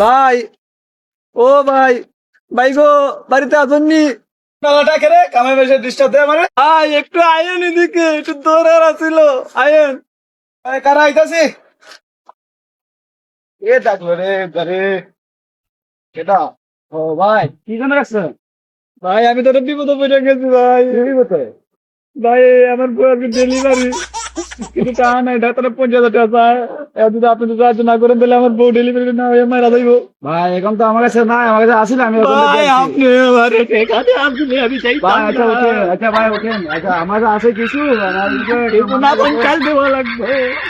ভাই ও ভাই ভাই গো বাড়িতে আসননি টাকা খেলে কামে বেশি ডিস্টার্ব দেয় মানে? একটু আয়েন এদিকে একটু দৌড়ার আছিল আয়েন। কারা আইতাছি? এ ডাকলো রে ঘরে কেটা ও ভাই কি জন্য ভাই আমি তো বিপদে পড়ে গেছি ভাই। ভাই আমার বউয়ের ডেলিভারি। কিন্তু টাকা নাই ডাক্তার পঞ্চাশ হাজার টাকা চায় যদি আপনি যদি সাহায্য না করেন তাহলে আমার বউ ডেলিভারি না হয়ে মারা যাইব। ভাই এখন তো আমার কাছে নাই আমার কাছে আসিল আমি ভাই আপনি আমার এখানে আপনি আমি চাই ভাই আচ্ছা ওঠেন আচ্ছা ভাই ওঠেন আচ্ছা আমার কাছে আছে কিছু? না কাল দেওয়া লাগবে।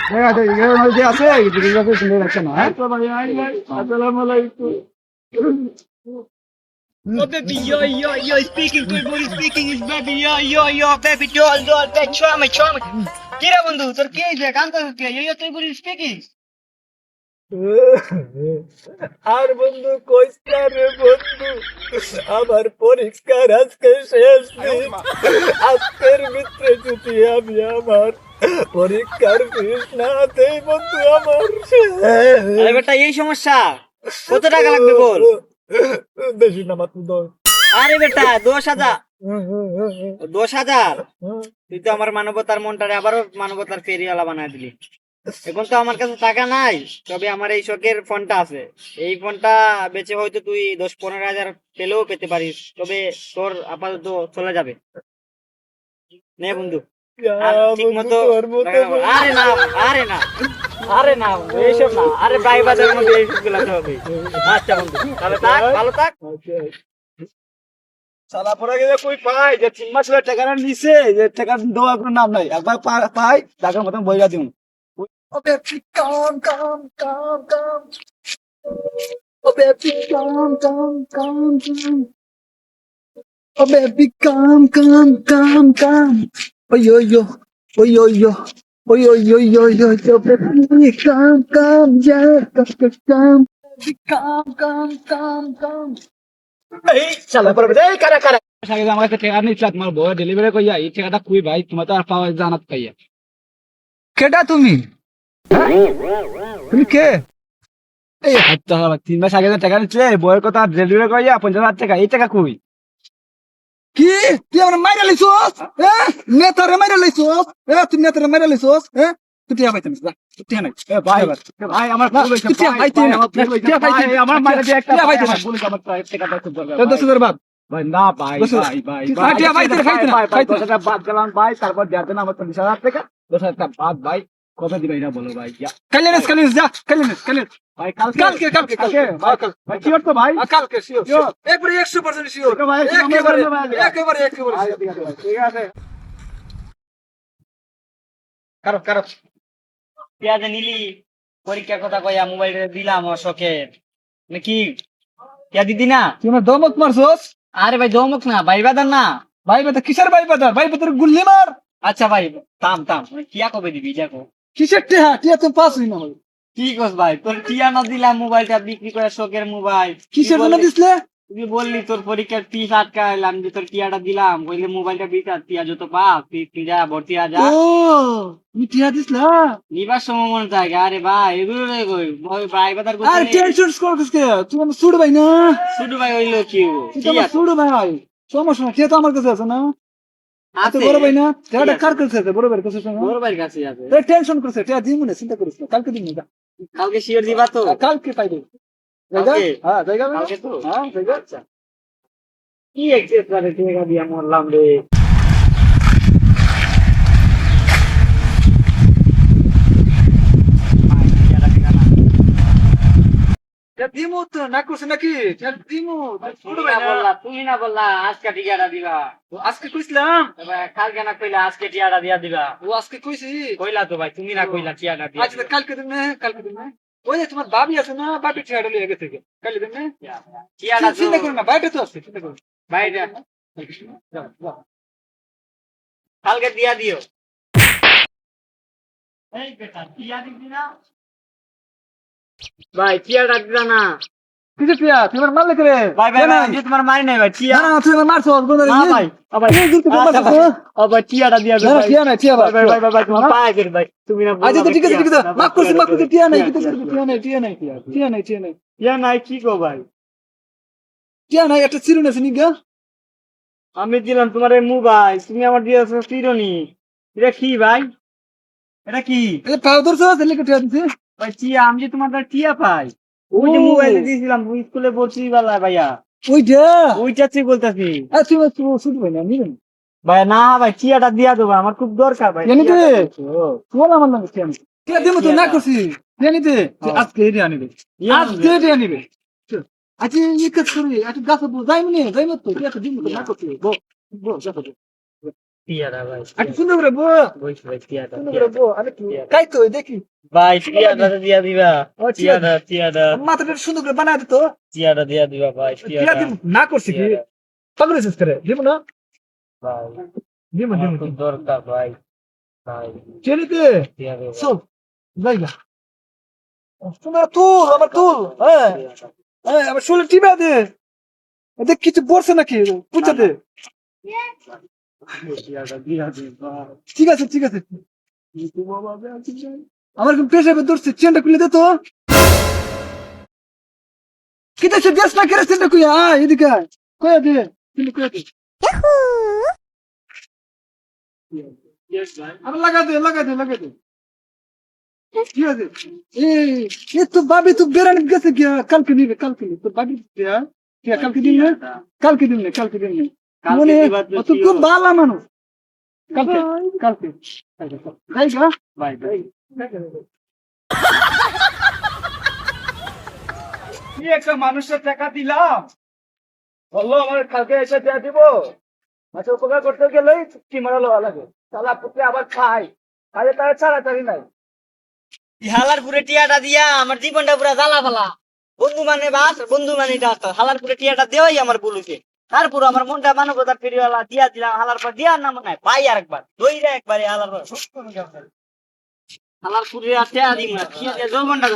ঠিক আছে মধ্যে আছে ঠিক আছে শুনে রাখছেন হ্যাঁ? আচ্ছা আসসালামু আলাইকুম। Oh baby, yo yo yo, speaking তুই বলি speaking is baby, yo yo yo, baby doll doll, back trauma trauma. কি রে বন্ধু তোর কি হয়েছে কান্ত কে? Yo yo তুই বলি speaking. আর বন্ধু কইস না রে বন্ধু? আমার পরিষ্কার আজকে শেষ দিন। আজকের ভিতরে যদি আমি আমার। পরীক্ষার ফিস না দেই বন্ধু আমার। আরে বেটা এই সমস্যা। কত টাকা লাগবে বল? বেশি না মাত্র দশ। আরে বেটা দশ হাজার। দশ হাজার? তুই তো আমার মানবতার মনটারে আবারও মানবতার ফেরিওয়ালা বানায় দিলি। এখন তো আমার কাছে টাকা নাই তবে আমার এই শখের ফোনটা আছে। এই ফোনটা বেচে হয়তো তুই দশ পনেরো হাজার পেলেও পেতে পারিস তবে তোর আপাতত চলে যাবে। নে বন্ধু। ঠিক মতো আরে না আরে না। আরে না এইসব না। আরে ভাই বাজারের মধ্যে এইসবগুলো হবে। আচ্ছা বন্ধু তাহলে থাক ভালো থাক। সালা পরে গেলে কই পাই? যে তিন মাস হলে টাকা নিছে যে টাকা দেওয়া কোনো নাম নাই। একবার পাই টাকার মতন বইরা দিন Oh baby, come, come, come, come. Oh baby, come, come, come, come. Oh baby, come, come, come, come. Yo yo, yo yo, yo yo yo yo yo. Baby, come, come, yeah, come, come, come. Come, come, come. এই শালা পরে এই কারা কারা আগে আমার কাছে delivery কইয়া এই টাকাটা কই ভাই তোমার তো আর পাওয়া জানাত পাইয়া কেটা তুমি তুমি কে এই হাত তিন মাস আগে টাকা নিছিলে বউয়ের কথা ডেলিভারি কইয়া পঞ্চাশ হাজার টাকা এই টাকা কই কি? তুই আমার মাইরা লইছস? হ্যাঁ নেতারে মাইরা লইছস? হ্যাঁ তুই নেতারে মাইরা লইছস? হ্যাঁ তুই টিয়া পাইতাম না তুই নাই এ ভাই ভাই আমার ভুল হইছে পাইতে না, আমার পাইতে মাইরা দিয়ে একটা পাইতে না। আমার দরকার, বাদ। ভাই না ভাই ভাই ভাই ভাই পাইতে না, না, বাদ গেলাম ভাই তারপর আমার টাকা দশ হাজার টাকা বাদ ভাই। কবে দিবে এটা বলো ভাই। ইয়া। যা কালিয়াস কালিয়াস ভাই কালকে কালকে কালকে কালকে ভাই, কি করতো ভাই? কালকে শিওর. একবারে 100% শিওর। ভাই, একেবারে ভাই। একেবারে একেবারে ভাই, ঠিক আছে। কারও কারও পেঁয়াজে নিলি পরীক্ষার কথা কইয়া মোবাইল দিলাম শখের নাকি পেঁয়াজ দিদি না? তুই আমার দমক মারছস? আরে ভাই দমক না ভাই বাদার না। ভাই বেটা কিসের ভাই বেটা ভাই বেটার গুল্লি মার। আচ্ছা ভাই থাম থাম। কিয়া কবে দিবি দেখো কিসের টিহা? টিহা তুমি পাস হই না কি কস ভাই? তোর টিয়া না দিলাম মোবাইলটা? বিক্রি করে শখের মোবাইল। কিসের জন্য দিছলে তুই বললি তোর পরীক্ষার ফিস আটকাইলাম যে তোর টিয়াটা দিলাম কইলে মোবাইলটা বিচার টিয়া যত পা তুই তুই যা ভর্তি যা ও তুমি টিহা দিছলা নিবার সময় মনে থাকে আরে ভাই এগুলো রে কই? ভাই ভাই বাদার আর টেনশন তুই আমার সুড় ভাই না? শুধু ভাই হইল কি তো আমার সুড় ভাই। সমস্যা টিহা তো আমার কাছে আছে না? তো বড় ভাই না? টিহাটা কার কাছে আছে? বড় ভাইয়ের কাছে আছে না? বড় ভাইয়ের কাছে আছে। এই টেনশন করছে টিহা দিই মনে চিন্তা করিস না। কালকে দিন না কালকে শিওর দিবা তো। কালকে পাইবে হ্যাঁ জায়গা কালকে তো? হ্যাঁ জায়গা। আচ্ছা। কি এক্সেস করে টিয়া দিয়া মরলাম রে ভাই, টিয়াটা দিলা না। টিহা দিমু তো না করছে নাকি? টিহা তুমি না বললা তুমি না বললা আজকে টিয়াটা দিবা। আজকে কইছিলাম? কালকে না কইলা আজকে টিয়াটা দিয়া দিবা। ও আজকে কইছি। কইলা তো ভাই তুমি না কইলা টিয়াটা দিয়া আচ্ছা কালকে দিন কালকে দিন ওই যে তোমার ভাবি আছে না ভাবি টিহাটা লিয়ে গেছে কালকে দিন টিয়াটা চিন্তা করো না বাইরে তো আছে চিন্তা করো। বাইরে। কালকে দিয়া দিও। এই বেটা টিয়া দিবি না? ভাই টিয়াটা দিলা না। কিসে টিয়া? তুই আমার মারলে করে ভাই ভাই ভাই আমি তোমার মারি নাই ভাই টিয়া। না না তুই আমার মারছো বন্ধু না ভাই ও এই মারছো ভাই, টিয়াটা দিয়া ভাই। টিয়া নাই টিয়া ভাই ভাই ভাই ভাই ভাই তোমার পায়ে গেল ভাই। তুমি না আচ্ছা তো ঠিক আছে ঠিক আছে মাফ করছি মাফ করছি টিয়া নাই টিয়া, কিন্তু টিয়া নাই টিয়া নাই টিয়া নাই টিয়া নাই। টিয়া নাই কি গো ভাই? টিয়া নাই একটা চিরুন আছে নিগা। আমি দিলাম তোমার এই মোবাইল তুমি আমার দিয়েছ চিরনি এটা কি ভাই? এটা কি? টিয়া ভাই টিয়া আমি যে তোমার টিয়া পাই। ওই যে মোবাইলে দিয়েছিলাম তুমি স্কুলে পড়ছি বেলা ভাইয়া। ওইটা? ওইটা তুই বলতেছি। আর তুই তুই ভাই না নিবেন? ভাই না ভাই টিয়াটা দিয়া দেবো আমার খুব দরকার ভাই জানি তো? টিয়াটা। তোমার আমার নাম টিয়া টিয়া দেবো তো না করছি। নিতে হ্যাঁ। আজকে টিয়া নিবে। ইয়া আজকে টিয়া নিবে। আচ্ছা এই কাজ করি একটু গাছ যাই মনে যাই মতো টিয়া তো দিন না করছি। বো বো দেখো টিয়াটা ভাই বো বো কাই তো দেখি ভাই দিয়া দিবা মাথাটা সুন্দর করে বানায় দিত টিয়াটা দিয়া দিবা ভাই না করছি কি টিয়াটা, পাগল হয়েছিস করে দিব না ভাই দিব আমার দিব খুব দরকার ভাই ভাই তোমার তুল আমার তুল হ্যাঁ হ্যাঁ আমার শুলে টিপা দে দেখ কিছু পড়ছে নাকি পুজো দে ঠিক আছে ঠিক আছে। আমার কিন্তু পেশাবে ধরছে চেনটা খুলে দে তো। দেখছে? দেশ না কেড়ে চেনটা কুইয়া আয় এদিকে। কয়া দে কিন্তু কয়া দে। আরে লাগা দে লাগা দে লাগা দে। ঠিক আছে। এ তো বাবি তো বেড়ানি গেছে গিয়া। কালকে নিবে কালকে নিবে। বাবি কালকে দিন কালকে দিন কালকে দিন মনে তো খুব ভালো মানুষ। কালকে কালকে। যাই গা। ভাই ভাই কি একটা মানুষের টাকা দিলাম? বলল আমার কালকে এসে দিয়ে দিব। আচ্ছা উপকার করতে গেলেই কি মারালো লাগে। তাহলে পুত্রে আবার খাই। আরে তার ছাড়াছাড়ি নাই। হালার পুরে টিয়াটা দিয়া আমার জীবনটা পুরা জ্বালা ফালা। বন্ধু মানে বাস বন্ধু মানে ডাক্তার। হালার পুরে টিয়াটা দেওয়াই আমার বলুছে তারপর আমার মনটা মানবতার ফেরিওয়ালা দিয়া দিলাম হালার পর দিয়া নাম নাই পাই আর একবার দইরা একবারে হালার পর। হালার পুরে আর টিয়া দিম না টিয়া দিয়ে যৌবনটা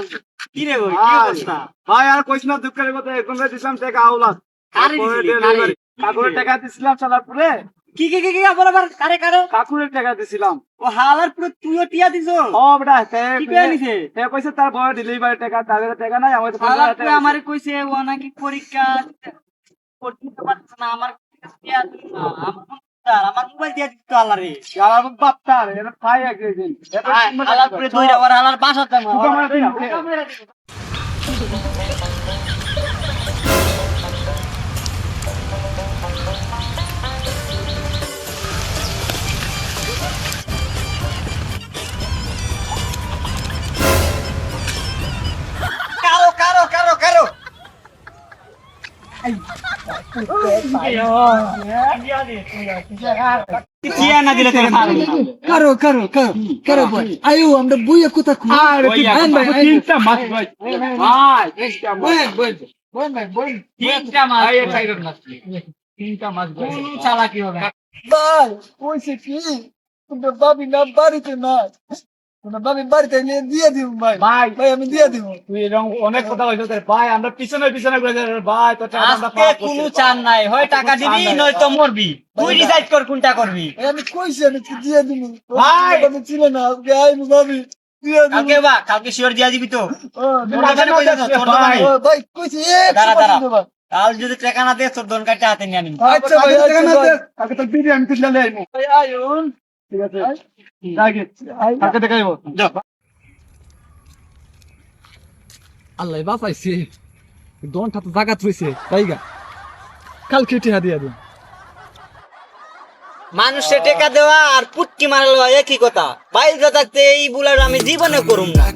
কি রে ভাই কি অবস্থা? ভাই আর কইস না দুঃখের কথা এখন দিছিলাম টাকা আউলাস কারে দিছিলি? কারে? কাকুরের টাকা দিছিলাম চালার পরে কি কি কি কি আবার আবার কারে কারে? কাকুরের টাকা দিছিলাম। ও হালার পুরে তুইও টিয়া দিছ? ও বেটা তে কি কইয়া নিছে? তে কইছে তার বড় ডেলিভারি টাকা তাদের টাকা নাই আমার তো হালার পুরে আমারে কইছে ও নাকি পরীক্ষা করতে পারছে না। আমার আমার আমার মোবাইল দিয়ে দিত আল্লাহরে আমার বাপ তার এটা খাই একদিন আল্লাহ পুরে দইরা আবার আল্লাহর বাসা আমার কারও কারও কারও কারও ভাই আয়ো আমরা বইয়া কথা আরে তিনটা মাছ ভাই ভাই তিনটা মাছ তিনটা চালাকি হবে কইছে কি তোমরা বাবি না বাড়িতে না তোমরা বাবি বাড়িতে নিয়ে দিয়ে দিব ভাই। ভাই ভাই আমি দিয়ে দিব। তুই এরকম অনেক কথা হইছো তোর ভাই আমরা পিছনে পিছনে ভাই টাকা আমরা আজকে কোনো চান নাই হয় টাকা দিবি নয় তো মরবি। তুই ডিসাইড কর কোনটা করবি। ভাই, আমি কইছি আমি দিয়ে দিব? ভাই! বাবি ছিল না আজকে আইবো বাবি কালকে বা কালকে শিওর দিয়া দিবি তো। ভাই কইছি দাঁড়া, দাঁড়া। কাল যদি টাকা না দে তোর দোন হাতে নিয়ে আচ্ছা ভাই আচ্ছা তো বিরিয়ানি ভাই আয়ুন। ঠিক আছে? আগে আগে দেখাইবো আল্লাহ বাঁচাইছে। দনটা তো জাগাত তাই গা। কাল টিহা দিয়া দিন মানুষে টেকা দেওয়া আর পুটকি মারা লওয়া একই কথা। বাইরে থাকতে এই বুলার আমি জীবনে করুম না।